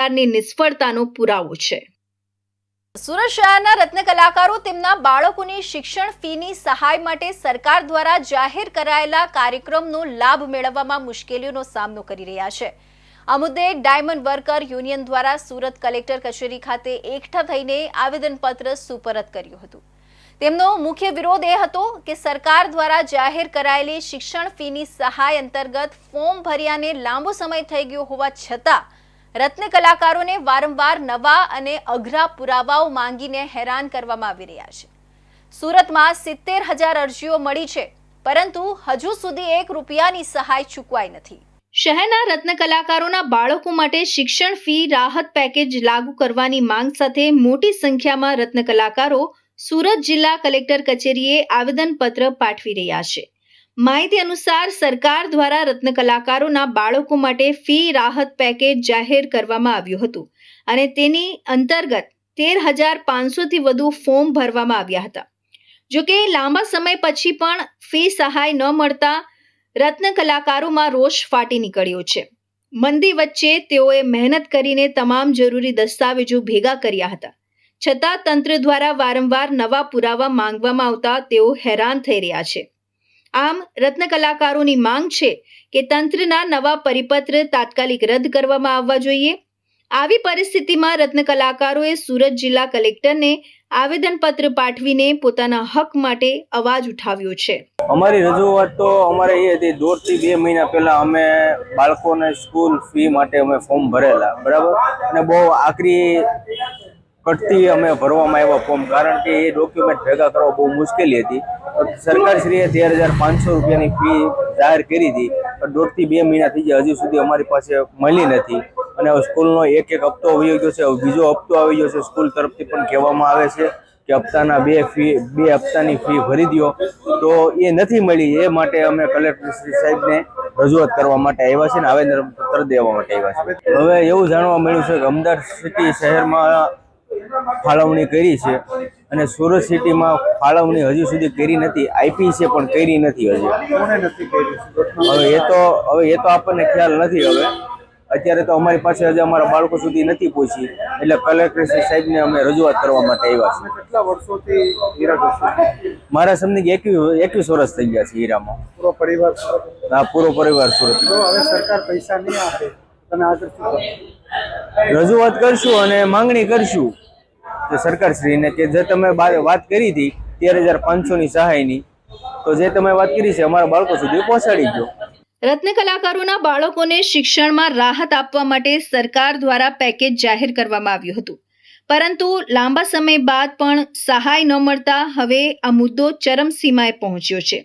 સરકારની નિષ્ફળતાનો પુરાવો છે. સુરત શહેરના રત્ન કલાકારો તેમના બાળકોની શિક્ષણ ફીની સહાય માટે સરકાર દ્વારા જાહેર કરાયેલા કાર્યક્રમનો લાભ મેળવવામાં મુશ્કેલીઓનો સામનો કરી રહ્યા છે. આ મુદ્દે ડાયમંડ વર્કર યુનિયન દ્વારા સુરત કલેક્ટર કચેરી ખાતે એકઠા થઈને આવેદનપત્ર સુપરત કર્યું હતું. તેમનો મુખ્ય વિરોધ એ હતો કે સરકાર દ્વારા જાહેર કરાયેલી શિક્ષણ ફીની સહાય અંતર્ગત ફોર્મ ભર્યાને લાંબો સમય થઈ ગયો હોવા છતાં રત્ન કલાકારોને વારંવાર નવા અને અઘરા પુરાવાઓ માંગીને હેરાન કરવામાં આવી રહ્યા છે. સુરતમાં સિત્તેર હજાર અરજીઓ મળી છે, પરંતુ હજુ સુધી એક રૂપિયાની સહાય ચૂકવાઈ નથી. શહેરના રત્ન કલાકારોના બાળકો માટે શિક્ષણ ફી રાહત પેકેજ લાગુ કરવાની માંગ સાથે મોટી સંખ્યામાં રત્ન કલાકારો સુરત જિલ્લા કલેક્ટર કચેરીએ આવેદનપત્ર પાઠવી રહ્યા છે. માહિતી અનુસાર સરકાર દ્વારા રત્ન કલાકારોના બાળકો માટે ફી રાહત પેકેજ જાહેર કરવામાં આવ્યું હતું અને તેની અંતર્ગત તેર હજાર પાંચસોથી વધુ ફોર્મ ભરવામાં આવ્યા હતા. જોકે લાંબા સમય પછી પણ ફી સહાય ન મળતા રત્ન કલાકારોમાં રોષ ફાટી નીકળ્યો છે. મંદી વચ્ચે તેઓએ મહેનત કરીને તમામ જરૂરી દસ્તાવેજો ભેગા કર્યા હતા. છતાં તંત્ર દ્વારા વારંવાર નવા પુરાવા માંગવામાં આવતા તેઓ હેરાન થઈ રહ્યા છે. આમ, રત્ન કલાકારોની માંગ છે કે તંત્રના નવા પરિપત્ર તાત્કાલિક રદ કરવામાં આવવા જોઈએ. આવી પરિસ્થિતિમાં રત્ન કલાકારોએ સુરત જિલ્લા કલેક્ટરને આવેદનપત્ર પાઠવીને પોતાના હક માટે અવાજ ઉઠાવ્યો છે. અમારી રજૂઆત તો અમારે એ હતી, દોઢથી બે મહિના પહેલા અમે બાળકોને સ્કૂલ ફી માટે અમે ફોર્મ ભરેલા, બરાબર? અને બહુ આકરી કટથી અમે ભરવામાં આવ્યા ફોર્મ કારણ કે એ ડોક્યુમેન્ટ ભેગા કરવા બહુ મુશ્કેલી હતી. સરકારશ્રીએ તેર હજાર પાંચસો રૂપિયાની ફી જાહેર કરી હતી. પણ દોઢથી બે મહિના થઈ ગયા, હજી સુધી અમારી પાસે મળી નથી. અને સ્કૂલનો એક એક હપ્તો આવી ગયો છે બીજો હપ્તો આવી ગયો છે, સ્કૂલ તરફથી પણ કહેવામાં આવે છે કે હપ્તાના બે ફી બે હપ્તાની ફી ભરી દો તો એ નથી મળી, એ માટે અમે કલેક્ટર સાહેબને રજૂઆત કરવા માટે આવ્યા છે ને આવેદન પત્ર દેવા માટે આવ્યા છે. હવે એવું જાણવા મળ્યું છે કે અમદાવાદ સિટી શહેરમાં ફાળવણી કરી છે અને સુરત સિટીમાં ફાળવણી હજુ સુધી કરી નથી આપી છે પણ કરી નથી હજી. હવે એ તો હવે એ તો આપણને ખ્યાલ નથી હવે. અત્યારે તો અમારી પાસે હજી અમારા બાળકો સુધી નથી પહોંચી. એટલે કલેક્ટર શ્રી સાહેબને અમે રજૂઆત કરવા માટે આવ્યા છીએ. કેટલા વર્ષોથી મારા સમજી એકવીસ એકવીસ વર્ષ થઈ ગયા છે હીરામાં. પૂરો પરિવાર હા પૂરો પરિવાર સુરત હવે સરકાર પૈસા નહીં આપે. તમે આગળ રજૂઆત કરશું અને માંગણી કરશું કે સરકારશ્રીને કે જે તમે વાત કરી હતી તેર હજાર પાંચસોની સહાયની, તો જે તમે વાત કરી છે અમારા બાળકો સુધી પહોંચાડી દો. રત્ન કલાકારોના બાળકોને શિક્ષણમાં રાહત આપવા માટે સરકાર દ્વારા પેકેજ જાહેર કરવામાં આવ્યું હતું. પરંતુ લાંબા સમય બાદ પણ સહાય ન મળતા હવે આ મુદ્દો ચરમસીમાએ પહોંચ્યો છે.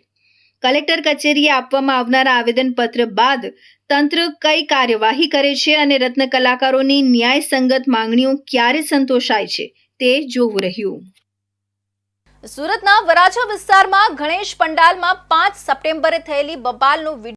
કલેક્ટર કચેરીએ આપવામાં આવનારા આવેદનપત્ર બાદ તંત્ર કઈ કાર્યવાહી કરે છે અને રત્ન કલાકારોની ન્યાયસંગત માંગણીઓ ક્યારે સંતોષાય છે તે જોવું રહ્યું. સુરતના વરાછા વિસ્તારમાં ગણેશ પંડાલમાં પાંચ સપ્ટેમ્બરે થયેલી બબાલનો